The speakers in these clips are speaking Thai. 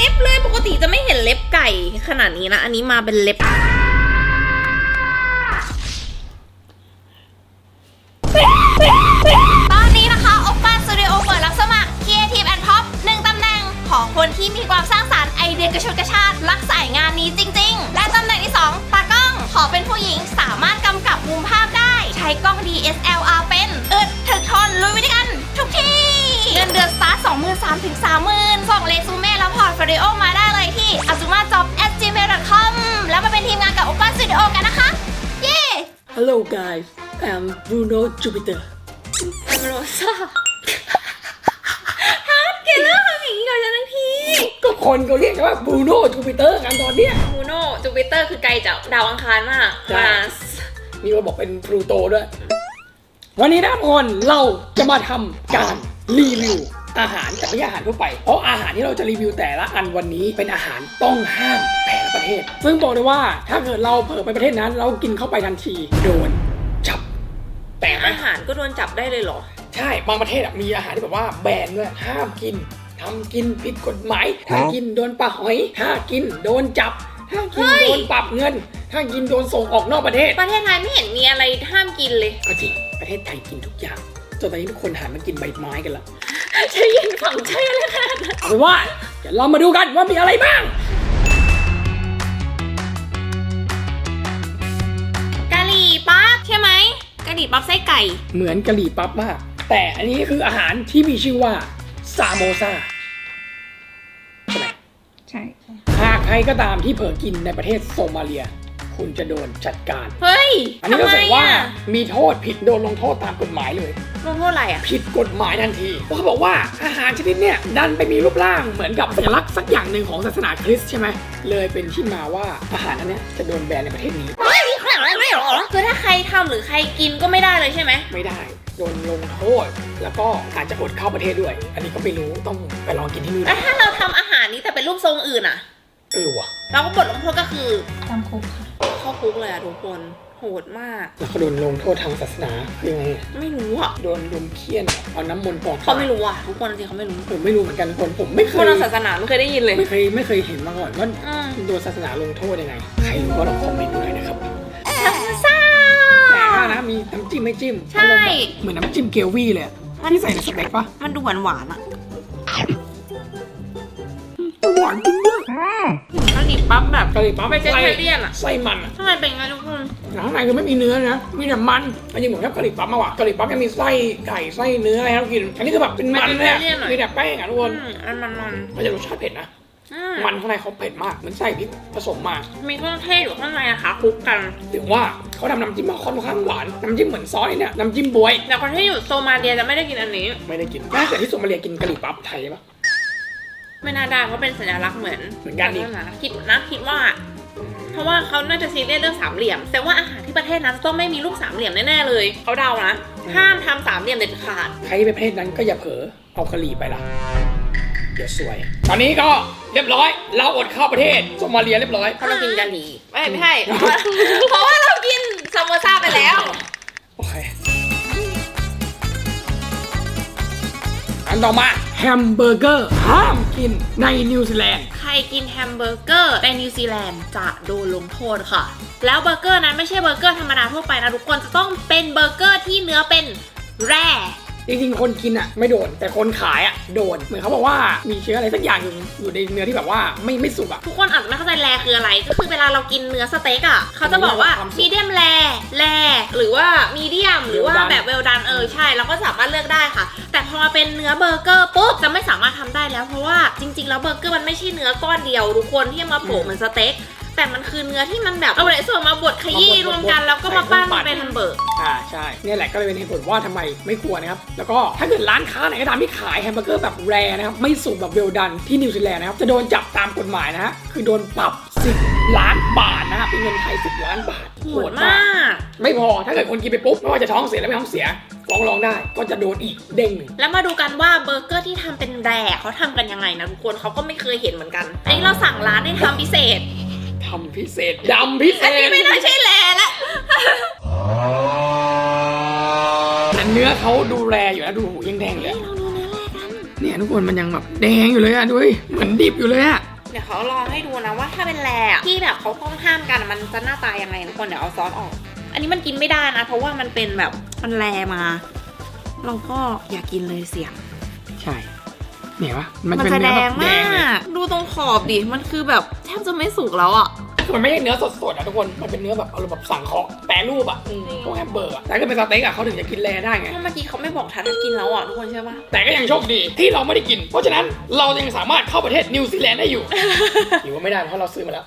เล็บเลยปกติจะไม่เห็นเล็บไก่ขนาดนี้นะ อันนี้มาเป็นเล็บ Hello guys I'm Bruno Jupiter อโรซ่าฮาร์ดเกลเลอร์ทำอย่างนี้กับฉันทั้งทีก็คนเขาเรียกกันว่า Bruno Jupiter กันตอนเนี้ย มูโนจูปิเตอร์คือไกลจากดาวอังคารมากใช่ มามีมาบอกเป็นพลูโตด้วย วันนี้นะทุกคนเราจะมาทำการรีวิว อาหารแต่ไม่ใช่อาหารทั่วไป เพราะอาหารที่เราจะรีวิวแต่ละอันวันนี้เป็นอาหารต้องห้ามแต่ละประเทศ ซึ่งบอกเลยว่าถ้าเกิดเราเผลอไปประเทศนั้น เรากินเข้าไปทันทีโดนจับแปลกไหมอาหารก็โดนจับได้เลยเหรอ ใช่บางประเทศอะมีอาหารที่แบบว่าแบนด้วยห้ามกินทำกินผิดกฎหมายถ้ากินโดนปลาหอย ถ้ากินโดนจับ ถ้ากินเฮ้ยโดนปรับเงิน ถ้ากินโดนส่งออกนอกประเทศ ประเทศไทยไม่เห็นมีอะไรห้ามกินเลยก็จริงประเทศไทยกินทุกอย่าง จนตอนนี้ทุกคนหันมากินใบไม้กันแล้วใช่ยินฝั่งใช่เลยค่ะเอาเป็นว่าเดี๋ยวเรามาดูกันว่ามีอะไรบ้าง กะหรี่ปั๊บใช่ไหมกะหรี่ปั๊บไส้ไก่ เหมือนกะหรี่ปั๊บมาก แต่อันนี้คืออาหารที่มีชื่อว่าซาโมซาใช่ไหมใช่ หากใครก็ตามที่เผลอกินในประเทศโซมาเลีย คุณจะโดนจัดการ เฮ้ยอันนี้ทำก็ไมแสดงว่าอะมีโทษผิดโดนลงโทษตามกฎหมายเลย ลงโทษอะไรอะ ผิดกฎหมายทันทีเพราะเขาบอกว่าอาหารชนิดเนี้ยดันไปมีรูปร่างเหมือนกับสัญลักษณ์สักอย่างหนึ่งของศาสนาคริสต์ใช่ไหมเลยเป็นที่มาว่าอาหารอันเนี้ยจะโดนแบนในประเทศนี้คือถ้าใครทำหรือใครกินก็ไม่ได้เลยใช่ไหม ไม่ได้ โดนลงโทษ แล้วก็อาจจะอดเข้าประเทศด้วย อันนี้ก็ไม่รู้ต้องไปลองกินที่นู่นแล้วถ้าเราทำอาหารนี้แต่เป็นรูปทรงอื่นอะ เออว่ะ เราก็บทลงโทษก็คือ จำคุกค่ะ เข้าคุกเลยอะทุกคนโหดมาก แล้วก็โดนลงโทษทางศาสนาคือยังไงอะไม่รู้อะโดนลุมเคี่ยนเอาน้ำมนต์ปอกเขาไม่รู้อะทุกคนจริงๆเขาไม่รู้ผมไม่รู้เหมือนกันคนผมไม่เคคนยทางศาสนาไม่เคยได้ยินเลยไม่เคยไม่เคยเห็นมาก่อนว่าอืมโดนศาสนาลงโทษยังไงใครรู้ก็ลองคอมเมนต์ดูหน่อยนะครับซ่า แต่ว่านะมีน้ำจิ้มไม่จิ้มใช่ อารมณ์แบบเหมือนน้ำจิ้มเกลวี่เลยอะที่ใส่ในสเต็กปะมันดูหวานหวานๆอะ หวานจริงด้วยกะหรี่ปั๊บแบบกะหรี่ปั๊บเป็นเจนไส้เทเลียนอะไส้มันอะทำไมเป็นไงทุกคนข้างในคือไม่มีเนื้อนะ มีแต่มันอันนี้เหมือนกับกะหรี่ปั๊บมากกว่ากะหรี่ปั๊บยังมีไส้ไก่ไส้เนื้ออะไรให้เรากิน อันนี้คือแบบเป็นมันเลยอะมีแต่แป้งอะทุกคนอืมอันมันมันมันจะรสชาติเผ็ดนะๆอืมมันข้างในเขาเผ็ดมากเหมันไส้พริกผสมมา มีเครื่องเทศอยู่ข้างในนะคะคลุกกันถึงว่าเขาทำน้ำจิ้มมาค่อนข้างหวาน น้ำจิ้มเหมือนซอสเนี่ยน้ำจิ้มบวย แต่คนที่อยู่โซมาเลียจะไม่ได้กินอันนี้ ไม่ได้กินน่าจะที่โซมาเลียกินกะหรี่ปั๊บไทยปะ ไม่น่าได้เพราะเป็นสัญลักษณ์เหมือนเหมือนกันดิศาสาคิดนะคิดว่า เพราะว่าเขาน่าจะซีเรียสเรื่องสามเหลี่ยม แต่ว่าอาหารที่ประเทศนั้นต้องไม่มีรูปสามเหลี่ยมแน่ๆเลยเขาเดานะห้ามทำสามเหลี่ยมเด็ดขาด ใครที่ไปประเทศนั้นก็อย่าเผลอเอากะหรี่ไปละเดี๋ยวซวย ตอนนี้ก็เรียบร้อย เราอดเข้าประเทศโซมาเลียเรียบร้อย เพราะเรากินกะหรี่ไม่ไม่ใช่เพราะว่าเรากินซามโมซาไปแล้ว โอเค อันต่อมาแฮมเบอร์เกอร์ห้ามกินในนิวซีแลนด์ ใครกินแฮมเบอร์เกอร์ในนิวซีแลนด์จะโดนลงโทษค่ะ แล้วเบอร์เกอร์นั้นไม่ใช่เบอร์เกอร์ธรรมดาทั่วไปนะทุกคนจะต้องเป็นเบอร์เกอร์ที่เนื้อเป็นแร่ จริงๆ คนกินอะไม่โดน แต่คนขายอะโดน เหมือนเขาบอกว่ามีเชื้ออะไรสักอย่างอยู่อยู่ในเนื้อที่แบบว่าไม่ไม่สุกอะ ทุกคนอาจจะไม่เข้าใจแรคืออะไร ก็คือเวลาเรากินเนื้อสเต็กอะเขาจะบอกว่าความสุขมีเดียมแรแรหรือว่ามีเดียมหรือว่า Well done แบบเวลดันเออใช่เราก็สามารถเลือกได้ค่ะ แต่พอมาเป็นเนื้อเบอร์เกอร์ปุ๊บจะไม่สามารถทำได้แล้วเพราะว่าจริง ๆ แล้วเบอร์เกอร์มันไม่ใช่เนื้อก้อนเดียวทุกคนที่มาโปะเหมือนสเต็ก แต่มันคือเนื้อที่มันแบบเอาหลายส่วนมาบดขยี้มาบดรวมกันบดแล้วก็มาปั้นใส่เครื่องปั่นเป็นแฮมเบอร์กอ่าใช่เนี่ยแหละก็เลยเป็นเหตุผลว่าทำไมไม่ควรนะครับแล้วก็ถ้าเกิดร้านค้าไหนก็ตามที่ขายแฮมเบอร์เกอร์แบบแรนะครับไม่สุกแบบเวลดันที่นิวซีแลนด์นะครับจะโดนจับตามกฎหมายนะฮะคือโดนปรับ10ล้านบาทนะฮะเป็นเงินไทย10ล้านบาทโหดมาก ไม่พอถ้าเกิดคนกินไปปุ๊บไม่ว่าจะท้องเสียและไม่ท้องเสียฟ้องร้องได้ก็จะโดนอีกเด้งหนึ่งแล้วมาดูกันว่าเบอร์เกอร์ที่ทำเป็นแรเขาทำกันยังไงนะทุกคนเขาก็ไม่เคยเห็นเหมือนกันอันนี้เราสั่งร้านให้ทำพิเศษ ทำพิเศษดำพิเศอันษนี้ไม่น่าใช่แรละแต่เนื้อเขาดูแลอยู่นะดูหูยังแดงอยู่เลยเราดูนะอะไรกันเนี่ยทุกคนมันยังแบบแดงอยู่เลยอะดูดิเหมือนดิบอยู่เลยอะเดี๋ยวเขาลองให้ดูนะว่าถ้าเป็นแรอะที่แบบเขาต้องห้ามกันมันจะหน้าตายังไงทุกคนเดี๋ยวเอาซอสออก อันนี้มันกินไม่ได้นะเพราะว่ามันเป็นแบบมันแรมา เราก็อย่ากินเลยเสี่ยง ใช่ เนี่ยปะมันเป็นจะแดเนื้อแบบงแดมางเลยกดูตรงขอบดิ มันคือแบบแทบจะไม่สุกแล้วอะ คือมันไม่ใช่เนื้อสดๆอะทุกคน มันเป็นเนื้อแบบอารมณ์แบบสั่งเคาะแปรรูปอะอืมพวกแฮมเบอร์กอะแต่ถ้าเป็นสเต็กอะเขาถึงจะกินแรได้ไงเมื่อกี้เขาไม่บอกทันกินแล้วอะทุกคนใช่ปะแต่ก็ยังโชคดีที่เราไม่ได้กิน เพราะฉะนั้นเรายังสามารถเข้าประเทศนิวซีแลนด์ได้อยู่ หรือว่าไม่ได้เพราะเราซื้อมาแล้ว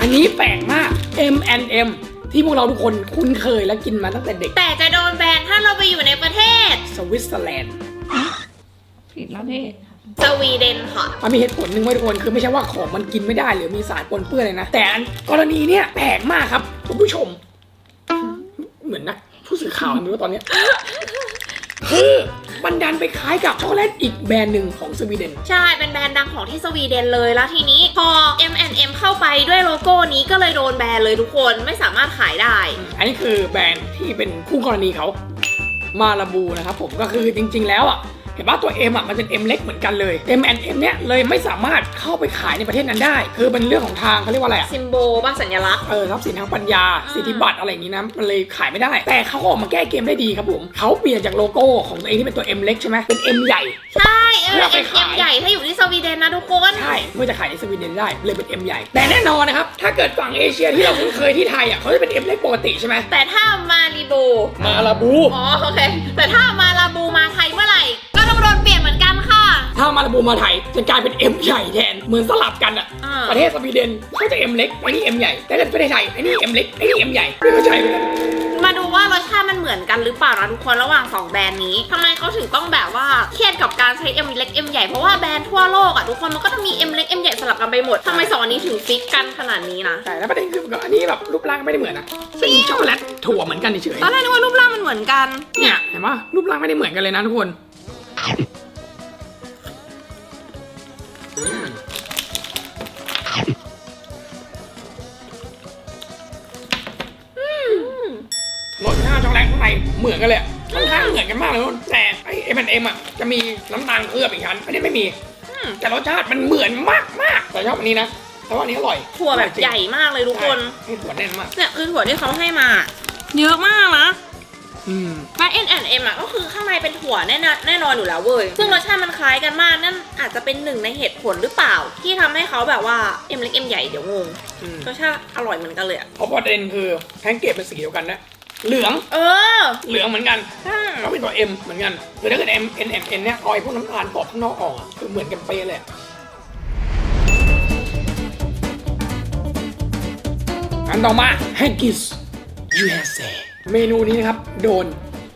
อันนี้แปลกมาก M&M ที่พวกเราทุกคนคุ้นเคยและกินมาตั้งแต่เด็ก แต่จะโดนแบนถ้าเราไปอยู่ในประเทศ สวิตเซอร์แลนด์ผิดแล้วนี่สวีเดนค่ะ มันมีเหตุผลหนึ่งไว้ทุกคนคือไม่ใช่ว่าของมันกินไม่ได้หรือมีสารปนเปื้อนเลยนะ แต่อันกรณีเนี้ยแปลกมากครับคุณผู้ชม เหมือนนักผู้สื่อข่าวไม่รู้ว่าตอนเนี้ยคือ มันดันไปคล้ายกับช็อกโกแลตอีกแบรนด์หนึ่งของสวีเดน ใช่ เป็นแบรนด์ดังของที่สวีเดนเลย แล้วทีนี้พอ M&M เข้าไปด้วยโลโก้นี้ก็เลยโดนแบนเลยทุกคนไม่สามารถขายได้ อันนี้คือแบรนด์ที่เป็นคู่กรณีเขามาลาบูนะครับผมก็คือจริง ๆ แล้วอะ เห็นว่าตัว M อะมันเป็น M เล็กเหมือนกันเลย M and M เนี่ยเลยไม่สามารถเข้าไปขายในประเทศนั้นได้ คือเป็นเรื่องของทางเขาเรียกว่าอะไรอะซิมโบบ้าสัญลักษณ์ เออทรัพย์สินทางปัญญาสิทธิบัตรอะไรอย่างนี้นะ มันเลยขายไม่ได้ แต่เขาก็ออกมาแก้เกมได้ดีครับผม เขาเปลี่ยนจากโลโก้ของตัวเองที่เป็นตัว M เล็กใช่ไหมเป็น M ใหญ่ ใช่ M เพื่อไป M ขายใหญ่ถ้าอยู่ที่สวีเดนนะทุกคน ใช่เพื่อจะขายในสวีเดนได้เลยเป็น M ใหญ่ แต่แน่นอนนะครับถ้าเกิดฝั่งเอเชียที่เราคุ้นเคยที่ไทยอะเขาจะเป็น M เล็กปกติใช่ไหมแต่ถ้ามารีโบ มาลาบู อ๋อโอเค แต่ถ้ามาลาบู บูมาไทยจะกลายเป็น M ใหญ่แทนเหมือนสลับกันอะอ่า ประเทศสวีเดนเขาจะ M เล็กไอ้นี่ M ใหญ่แต่ถ้าประเทศไทยไอ้นี่ M เล็กไอ้นี่ M ใหญ่ไม่เข้าใจเหมือนกัน มาดูว่ารสชาติมันเหมือนกันหรือเปล่านะทุกคนระหว่าง2แบรนด์นี้ทำไมเขาถึงต้องแบบว่าเครียดกับการใช้ M เล็ก M ใหญ่เพราะว่าแบรนด์ทั่วโลกอะทุกคนมันก็จะมี M เล็ก M ใหญ่สลับกันไปหมดทำไมสองอันนี้ถึงฟิกกันขนาดนี้นะใช่แล้วประเด็นคืออันนี้แบบรูปร่างไม่ได้เหมือนนะเป็นช็อกโกแลตถั่วเหมือนกันเฉยตอนแรกนึกว่ารูปร่างมันเหมือนกัน ๆเนี่ยเห็นปะรูปร่างไม่ได้เหมือนกันเลยนะทุกคน มือนกันมากเลยทุกคนแต่ไอเอ็มเอ็มอะจะมีน้ำตาลเคลือบอีกชั้นอันนี้ไม่มีอืมแต่รสชาติมันเหมือนมากมากๆแต่ชอบอันนี้นะแต่ว่าอันนี้อร่อยถั่วแบบใหญ่มากเลยทุกคนให้ถั่วแน่นมากเนี่ยคือถั่วที่เขาให้มา เยอะมากนะอืมและ N M อะก็คือข้างในเป็นถั่วแน่นอนแน่นอนอยู่แล้วเว้ย ซึ่งรสชาติมันคล้ายกันมาก นั่นอาจจะเป็นหนึ่งในเหตุผลหรือเปล่า ที่ทำให้เขาแบบว่า M เล็ก M ใหญ่เดี๋ยวงงอืมรสชาติอร่อยเหมือนกันเลยอะเพราะประเด็นคือแพ็กเกจเป็นสีเดียวกันนะ เหลือง เออ เหลืองเหมือนกันใช่เขาเป็นตัว M เหมือนกันคือถ้าเกิด M N M N เนี่ยเอาไอ้พวกน้ำตาลกรอบข้างนอกออกอะคือเหมือนกันเป๊ะเลยอะอันต่อมา Haggis USA เมนูนี้นะครับโดน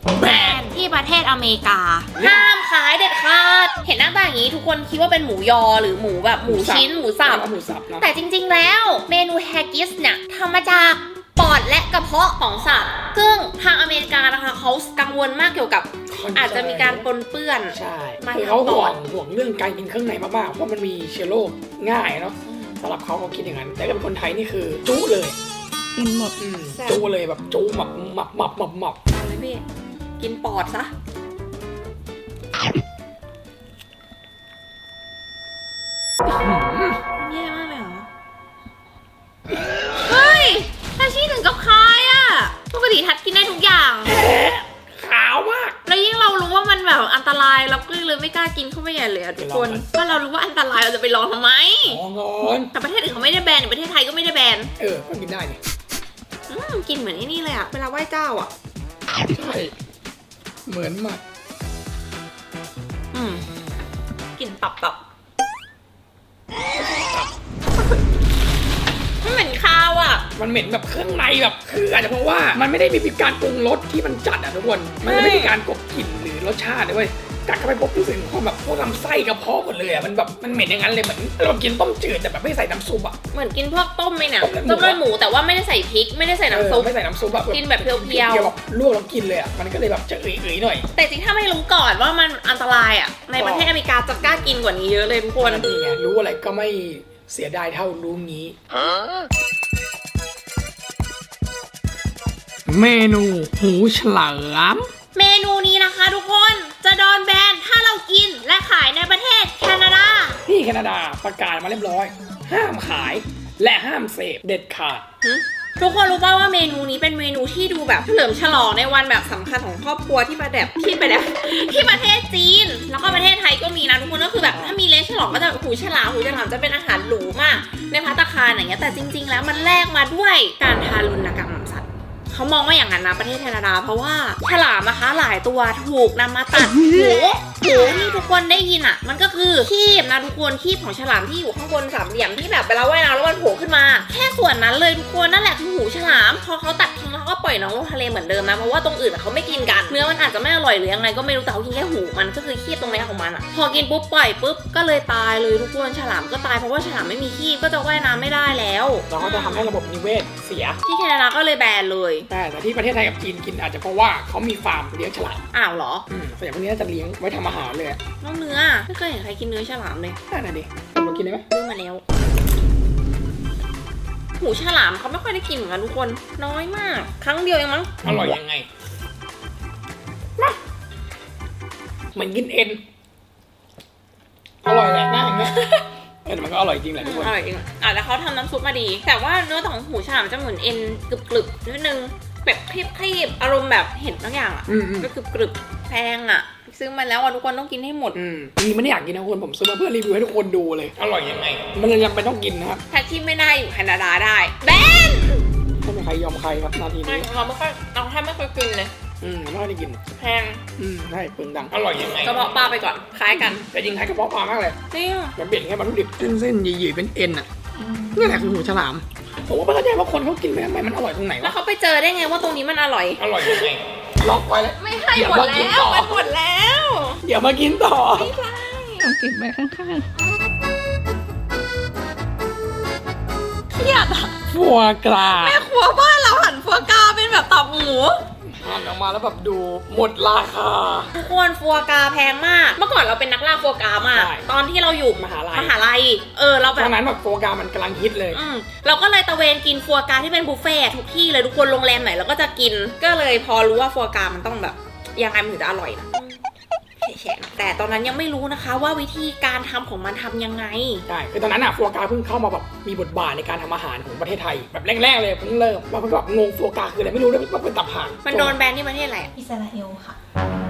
แบแบนนที่ประเทศอเมริกา ห้ามขายเด็ดขาด เห็นหน้าตาอย่างนี้ทุกคนคิดว่าเป็นหมูยอหรือหมูแบบหมูชิ้นหมูสับ หมูสับเนาะแต่จริงๆแล้วเมนูแฮกกิสเนี่ยทำมาจาก ปอดและกระเพาะของสัตว์ซึ่งทางอเมริกานะคะเขากังวลมากเกี่ยวกับ อาจจะมีการปนเปื้อน ใช่มาคือเขาทำก่ห่วองนห่วงเรื่องการกินเครื่องในมากๆเพราะมันมีเชื้อโรคง่ายเนาะสำหรับเขาเขาคิดอย่างนั้น แต่ถ้าเป็นคนไทยนี่คือจุเลยกินหมด อืมจุเลยแบบจุหมับหมับหมับหมับหมับเอาเลยพี่กินปอดซะ แบบอันตรายเราก็เลยไม่กล้ากินเข้าไปใหญ่เลยอะทุกคนไปลองมันว่าเรารู้ว่าอันตรายเราจะไปลองทำไมมองก่อนแต่ประเทศอื่นเขาไม่ได้แบนประเทศไทยก็ไม่ได้แบนเออก็กินได้นี่อืมกินเหมือนไอ้นี่เลยอะเวลาไหว้เจ้าอะใช่เหมือนมากอืมกินตับตับไม่เหม็นข้าวอะ มันเหม็นแบบเครื่องในแบบคืออาจจะเพราะว่ามันไม่ได้มีการปรุงรสที่มันจัดอะทุกคน มันจะไม่มีการกลบกลิ่นหรือรสชาติเลยเว้ยกัดเข้าไปปุ๊บรู้สึกถึงความแบบพวกลำไส้กระเพาะหมดเลยอะมันแบบมันเหม็นอย่างนั้นเลยเหมือนเรากินต้มจืดแต่แบบไม่ใส่น้ำซุปอะ เหมือนกินพวกต้มไหมเนี่ยต้มเลือดหมูต้มเลือดหมูแต่ว่าไม่ได้ใส่พริกไม่ได้ใส่น้ำซุปเออไม่ใส่น้ำซุปอะกินแบบเพียวๆๆแบบลวกแล้วกินเลยอะมันก็เลยแบบจะอื๋ยๆหน่อย แต่จริงถ้าไม่รู้ก่อนว่ามันอันตรายอะในประเทศอเมริกาจะกล้ากินกว่านี้เยอะเลยทุกคนนี่ไงรู้อะไรก็ไม่เสียดายเท่ารู้งี้ เมนูหูฉลามเมนูนี้นะคะทุกคนจะโดนแบนถ้าเรากินและขายในประเทศแคนาดาพี่แคนาดาประกาศมาเรียบร้อย ห้ามขายและห้ามเสพเด็ดขาดทุกคนรู้ป่าว่าเมนูนี้เป็นเมนูที่ดูแบบเฉลิมฉลองในวันแบบสำคัญของครอบครัวที่มาแบบที่ไปแบบที่ประเทศจีน แล้วก็ประเทศไทยก็มีนะทุกคนก็คือแบบถ้ามีเลฉลองก็จะหูฉลามหูฉลามจะเป็นอาหารหรูมาก ในพัตคาอย่างเงี้ยแต่จริง ๆ แล้วมันแลกมาด้วยการทารุณกรรมสัตว เขามองว่าอย่างนั้นนะประเทศแคนาดา เพราะว่าฉลามนะคะหลายตัวถูกนำมาตัดหูหูที่ทุกคนได้ยินอะ มันก็คือคีบนะทุกคนคีบของฉลามที่อยู่ข้างบนสามเหลี่ยมที่แบบเวลาว่ายน้ำแล้วมันโผล่ขึ้นมา แค่ส่วนนั้นเลยทุกคนนั่นแหละคือหูฉลาม พอเขาตัดทิ้งแล้วเขาก็ปล่อยน้องลงทะเลเหมือนเดิมนะเพราะว่าตรงอื่นอะเขาไม่กินกันเนื้อมันอาจจะไม่อร่อยหรือยังไงก็ไม่รู้แต่เขากินแค่หูมันก็คือคีบตรงนี้ของมันอะพอกินปุ๊บปล่อยปุ๊บก็เลยตายเลยทุกคนฉลามก็ตายเพราะว่าฉลามไม่มีคีบก็จะว่ายน้ำไม่ได้แล้วแล้วก็จะทำให้ระบบนิเวศเสีย ที่แคนาดาก็เลยแบนเลยแต่แต่ที่ประเทศไทยกับจีนกินอาจจะเพราะว่าเขามีฟาร์มเลี้ยงฉลามอ้าวเหรอ อืมส่วนใหญ่พวกนี้น่าจะเลี้ยงไว้ทำอาหารเลยอะน้องเนื้อ ไม่เคยเห็นใครกินเนื้อฉลามเลยนั่นน่ะดิเรากินได้ไหมซื้อมาแล้วหูฉลามเขาไม่ค่อยได้กินเหมือนกันทุกคน น้อยมาก ครั้งเดียวเองมั้ง อร่อยยังไงมาเหมือนกินเอ็นอร่อยแหละหน้าอย่างเงี้ยเออแต่มันก็อร่อยจริงแหละทุกคน อร่อยจริงอะแล้วเขาทำน้ำซุปมาดี แต่ว่าเนื้อของหูฉลามจะเหมือนเอ็นกรึบๆนิดนึงแบบคลีบๆอารมณ์แบบเห็นบางอย่างอะอืมอืม ก็กรึบๆแพงอะ ซื้อมาแล้วอะทุกคนต้องกินให้หมด อืมนี่ไม่ได้อยากกินนะทุกคนผมซื้อมาเพื่อรีวิวให้ทุกคนดูเลย อร่อยยังไง มันเลยยังไปนต้องกินนะครับแพทที่ไม่ได้อยู่แคนาดาได้แบนไม่มีใครยอมใครครับนาทีไม่นี้เราไม่ค่อยเราแทบไม่เคยกินเลย อืมไม่ค่อยได้กิน แพงอืมใช่เปลืองดังอร่อยยังไงกระเพาะปลาไปก่อน คล้ายกันแต่จริงไทยกระเพาะปลามากเลยจริงแบบเปลี่ยนแค่วัตถุดิบเส้นๆหยี่ๆเป็นเอ็นอะนี่แหละคือหูฉลามผมว่าไม่เข้าใจว่าคนเขากินไปทำไมมันอร่อยตรงไหนแล้ววะเขาไปเจอได้ไงว่าตรงนี้มันอร่อย อร่อยยังไงล็อกไว้เลย ไม่ให้เดี๋ยวหมดมากินแล้ต่วอมันหมดแล้วเดี๋ยวมากินต่อ ไม่ใช่เอาเก็บไว้ข้างเครียดอะฟัวกราแม่ครัวบ้านเราหันฟัวกราเป็นแบบตับหมู หั่นออกมาแล้วแบบดูหมดราคา ทุกคนฟัวกราแพงมาก เมื่อก่อนเราเป็นนักล่าฟัวกรามาก ใช่ ตอนที่เราอยู่มหาลัยมหาลัย เออ เราแบตบ อนนั้นแบบฟัวกรามันกำลังฮิตเลย อืมเราก็เลยตะเวนกินฟัวกราที่เป็นบุฟเฟ่ต์ทุกที่เลยทุกคนโรงแรมไหนเราก็จะกิน ก็เลยพอรู้ว่าฟัวกรามันต้องแบบยังไงมันถึงจะอร่อยนะ แฉะๆนะแต่ตอนนั้นยังไม่รู้นะคะว่าวิธีการทำของมันทำยังไง ใช่คือตอนนั้นอะฟัวกราเพิ่งเข้ามาแบบมีบทบาทในการทำอาหารของประเทศไทย แบบแรกๆเลยเพิ่งเริ่มมาเพิ่งแบบงงฟัวกราคืออะไรไม่รู้เลยว่าเป็นตับห่านมันโดนแบนที่ประเทศอะไรอะอิสราเอลค่ะโดนแบนที่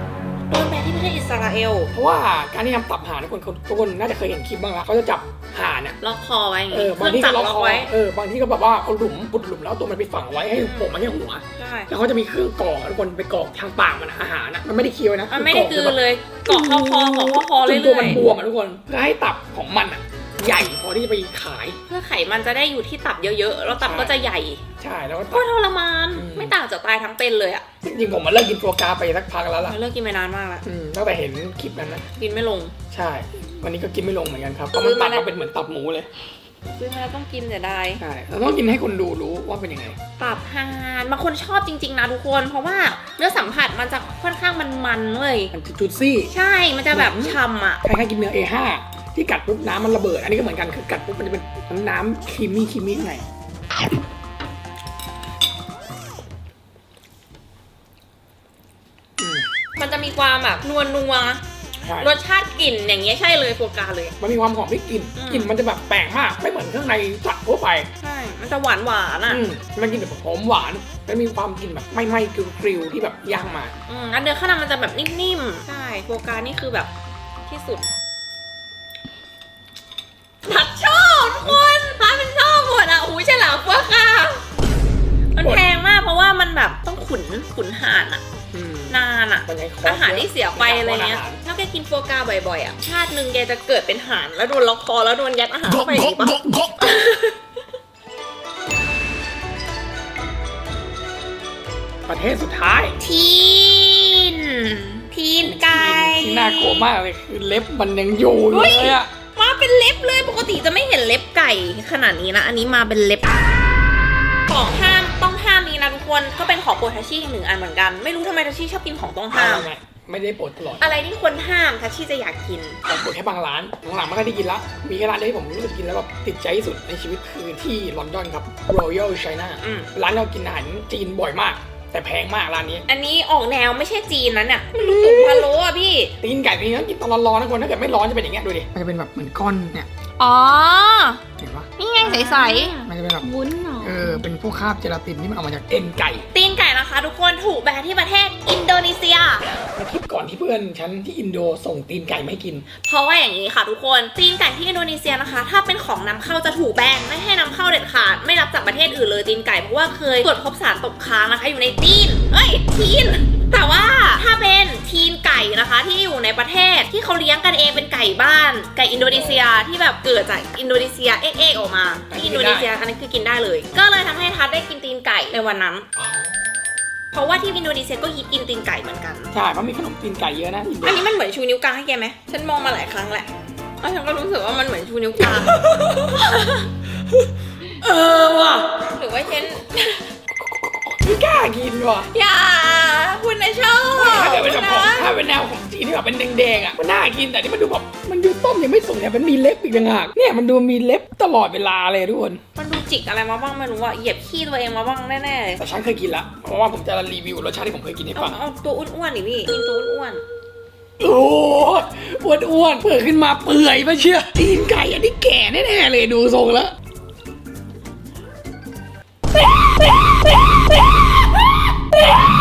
ประเทศอิสราเอล เพราะว่าการที่ทำตับห่านทุกคนทุกคนน่าจะเคยเห็นคลิปบ้างละเขาจะจับห่านอะล็อกคอไว้อย่างเองี้อเคบางรื่องที่จัก็กรล็อกล็อกคอไว้เออบางที่ก็แบบว่าเอาหลุมบุดหลุมแล้วเอาตัวมันไปฝังไว้ให้ผมมาแค่หัว ใช่แล้วเขาจะมีเครื่องกรอกทุกคนไปกรอกทางปากมันอะอาหารอะมันไม่ได้เคี้ยวนะมันไม่ได้กลืนเลยเกาะเข้าคอของเข้าคอจเรื่นตัวอมันยบวมอะทุกคนเพื่อให้ตับของมันอะใหญ่พอที่จะไปขาย ๆเพื่อไขมันจะได้อยู่ที่ตับเยอะๆแล้วตับก็จะใหญ่ ใช่แล้วก็ก็ตับทรมาน อืม ไม่ต่างจากตายทั้งเป็นเลยอะจริงๆผมมาเลิกกินตัวกราไปสักพักแล้วล่ะ เราเลิกกินไปนานมากแล้วอืมตั้งแต่เห็นคลิปนั้นนะ กินไม่ลง ใช่ วันนี้ก็กินไม่ลงเหมือนกันครับเพราะมันตัดมาเป็นเหมือนตับหมูเลย ซื้อมาแล้วต้องกินเสียดายใช่ เราต้องกินให้คนดูรู้ว่าเป็นยังไงตับห่านบางคนชอบจริง ๆ นะทุกคน เพราะว่าเนื้อสัมผัสมันจะค่อนข้างมันๆเว้ยมันจะจุดซี่ ใช่มันจะแบบฉ่ำอะคล้ายๆกินเนื้อ A5 ที่กัดปุ๊บน้ำมันระเบิด อันนี้ก็เหมือนกันคือกัดปุ๊บมันจะเป็นน้ำครีมมี่ครีมมี่ข้างใน ความแบบนัวนัวใช่ๆรสชาติกลิ่นอย่างเงี้ยใช่เลยโฟกาเลย มันมีความหอมที่กลิ่นอืม กลิ่นมันจะแบบแปลกมาก ไม่เหมือนเครื่องในสัตว์ทั่วไปใช่ มันจะหวานหวานๆอะอืมมันกินแบบหอมหวานแล้วมีความกลิ่นแบบไม่ไหม้กริวๆที่แบบย่างมาอืมแล้วเนื้อข้างในมันจะแบบนิ่มๆ ใช่โฟกานี่คือแบบที่สุดทัดชอบทุกคนพัดเป็นชอบหมดอะหูฉลามโฟกา มันแพงมากเพราะว่ามันแบบต้องขุนขุนห่านอะ อืม นานอะมันยังคอาหารที่เสียไปอะไรเงี้ยาหาถ้าแกกินโฟกาบ่อยๆอะชาติหนึ่งแกจะเกิดเป็นห่านแล้วโดนล็อกคอแล้วโดนยัดอาหารเข้าไปอีกปะประเทศสุดท้ายทีน ทีนไก่ ที่น่ากลัวมากเลยคือเล็บมันยังอยู่เลยอะมาเป็นเล็บเลยปกติจะไม่เห็นเล็บไก่ขนาดนี้นะ อันนี้มาเป็นเล็บ ของห้ามต้องห้ามนี้นะทุกคนก็เป็นของโปรทัชชี่อีกหนึ่งอันเหมือนกัน ไม่รู้ทำไมทัชชี่ชอบกินของต้องห้ามไงไม่ได้ปลดตลอดอะไรที่คนห้ามทัชชี่จะอยากกินผมปลดแค่บางร้านหลังๆไม่ค่อยได้กินละ มีแค่ร้านเดียวที่ผมรู้สึกกินแล้วแบบติดใจที่สุดในชีวิตคือที่ลอนดอนครับ Royal China อืมร้านเรากินอาหารจีนบ่อยมาก แต่แพงมากร้านนี้ อันนี้ออกแนวไม่ใช่จีนนะเนี่ยมันดูตุ๋นพะโล้อะพี่ ตีนไก่ตีนต้องกินตอนร้อนๆนะคนถ้าเกิดไม่ร้อนจะเป็นอย่างเงี้ยดูดิ มันจะเป็นแบบเหมือนก้อนเนี่ย อ๋อ เห็นปะนี่ไงใสมันจะเป็นแบบวุ้นเหรอ เออเป็นพวกคราบเจลาตินที่มันออกมาจากเอ็นไก่ๆตีนไก่นะคะทุกคนถูกแบนที่ประเทศอินโด พื่อนฉันที่อินโดส่งตีนไก่มาให้กิน เพราะว่าอย่างนี้ค่ะทุกคนตีนไก่ที่อินโดนีเซียนะคะ ถ้าเป็นของนำเข้าจะถูกแบนไม่ให้นำเข้าเด็ดขาด ไม่รับจากประเทศอื่นเลยตีนไก่เพราะว่าเคยตรวจพบสารตกค้างนะคะ อยู่ในตีนเอ้ยทีนแต่ว่าถ้าเป็นทีนไก่นะคะที่อยู่ในประเทศที่เขาเลี้ยงกันเองเป็นไก่บ้าน ไก่อินโดนีเซียที่แบบเกิดจากอินโดนีเซียเอ๊ะออกมาที่อินโดนีเซียอันนี้คือกินได้เลย ก็เลยทำให้ทัศน์ได้กินตีนไก่ในวันนั้น เพราะว่าที่อินโดนีเซียก็ฮิตกินตีนไก่เหมือนกัน ใช่เพราะมีขนมตีนไก่เยอะนะอินโดอันนี้มันเหมือนชูนิ้วกลางให้แกไหมฉันมองมาหลายครั้งแหละแล้วฉันก็รู้สึกว่ามันเหมือนชูนิ้วกลาง เออว่ะหรือว่าฉัน ไม่กล้ากินว่ะอย่า คุณนะชอบถ้าเกิดเป็นแบบของนะถ้าเป็นแนวของจีนที่แบบเป็นแดงๆอะมันน่ากินแต่นี่มันดูแบบมันดูต้มยังไม่สุกเนี่ยมันมีเล็บอีกต่างหากเนี่ยมันดูมีเล็บตลอดเวลาเลยทุกคนมันดูจิกอะไรมาบ้างไม่รู้อะเหยียบขี้ตัวเองมาบ้างแน่ๆเลยแต่ฉันเคยกินละเพราะว่าผมจะรีวิวรสชาติที่ผมเคยกินให้เอาฟัง เอาตัวอ้วนๆดิพี่กินตัวอ้วนโอ้อ้วนอ้วนๆเปิดขึ้นมาเปื่อยมาเชื่อตีนไก่อันนี้แก่แน่ๆเลยดูทรงแล้วว้ AHHHHH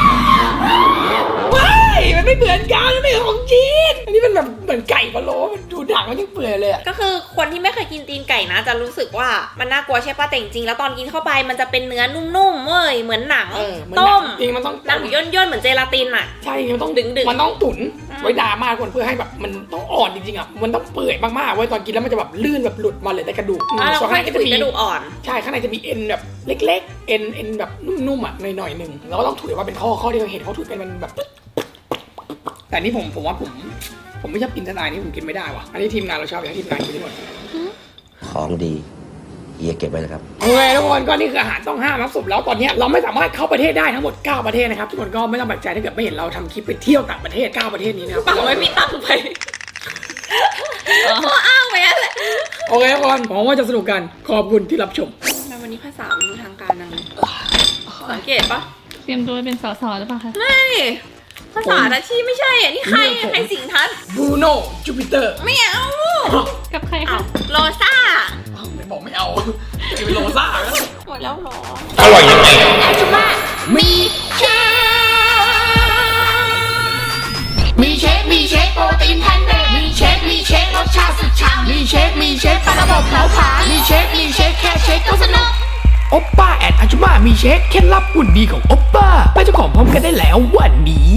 ไม่เหมือนกันมันไม่ของจีนอันนี้มันแบบเหมือนไก่พะโล้มันดูดังมันยังเปื่อยเลยอะๆก็คือคนที่ไม่เคยกินตีนไก่นะ จะรู้สึกว่ามันน่ากลัวใช่ปะแต่จริงๆแล้วตอนกินเข้าไปมันจะเป็นเนื้อนุ่มๆเว้ยเหมือนหนังเออเหมือนหต้นัมงจริงมันต้องหนังย่นๆเหมือนเจลาตินอะ ใช่มันต้องดึงๆ มันต้องตุ๋นอืมไว้ดามากคนเพื่อให้แบบมันต้องอ่อนจริงๆอะมันต้องเปื่อยมากๆไว้ยตอนกินแล้วมันจะแบบลื่นแบบหลุดมาเลยแต่กระดูกอืมอะเราส่วนค่ข้าองยในก็คุจะยมี กระดูกอ่อน ใช่ ข้างในจะมีเอ็นแบบเล็ก ๆ เอ็นเอ็นแบบนุ่มๆอะหน่อยๆหนึ่งแล้วก็ต้องถุยว่าเป็นข้อข้อที่เราเห็นเขาถุยกันมันแบบ แต่นี่ผมผมว่าผม ผมไม่ชอบกินสไตล์นี้ผมกินไม่ได้ว่ะ อันนี้ทีมงานเราชอบอยากให้ทีมงานกินทั้งหมดของดีเฮียเก็บไว้เลยครับโอเคทุกคนก็นี่คืออาหารต้องห้ามครับสรุปแล้วตอนเนี้ยเราไม่สามารถเข้าประเทศได้ทั้งหมด 9 ประเทศนะครับทุกคนก็ไม่ต้องแปลกใจถ้าเกิดไม่เห็นเราทำคลิปไปเที่ยวต่างประเทศ 9 ประเทศนี้นะครับปังไว้พี่ตั้งไปพออ้างไปนั่นแหละโอเคทุกคนหวังว่าจะสนุกกันขอบคุณที่รับชมทำไมวันนี้ภาษามันดูทางการนังเลยสังเกตปะเตรียมตัวเป็นสอสอหรือเปล่าคะไม่ ภาษาอาชีพไม่ใช่อะนี่ใครอะใครสิงทัศน์บรูโน่จูปิเตอร์ไม่เอากับใครเอาคะโลซ่าไม่บอกไม่เอาจะเป็นโลซ่าแล้วหมดแล้วเหรออร่อยยังไงจุมามีเชฟมีเชคมีเชคโปรตีนแพนเดมีเชคมีเชครสชาติสุดฉ่ำมีเชคมีเชคปลาระบบเผาผลาญมีเชคมีเชคแค่เชคก็สนุก โอปป้าแอดอาจุมามีเช็คเคล็ดลับหุ่นดีของโอปป้า ไปเจ้าของพร้อมกันได้แล้ววันนี้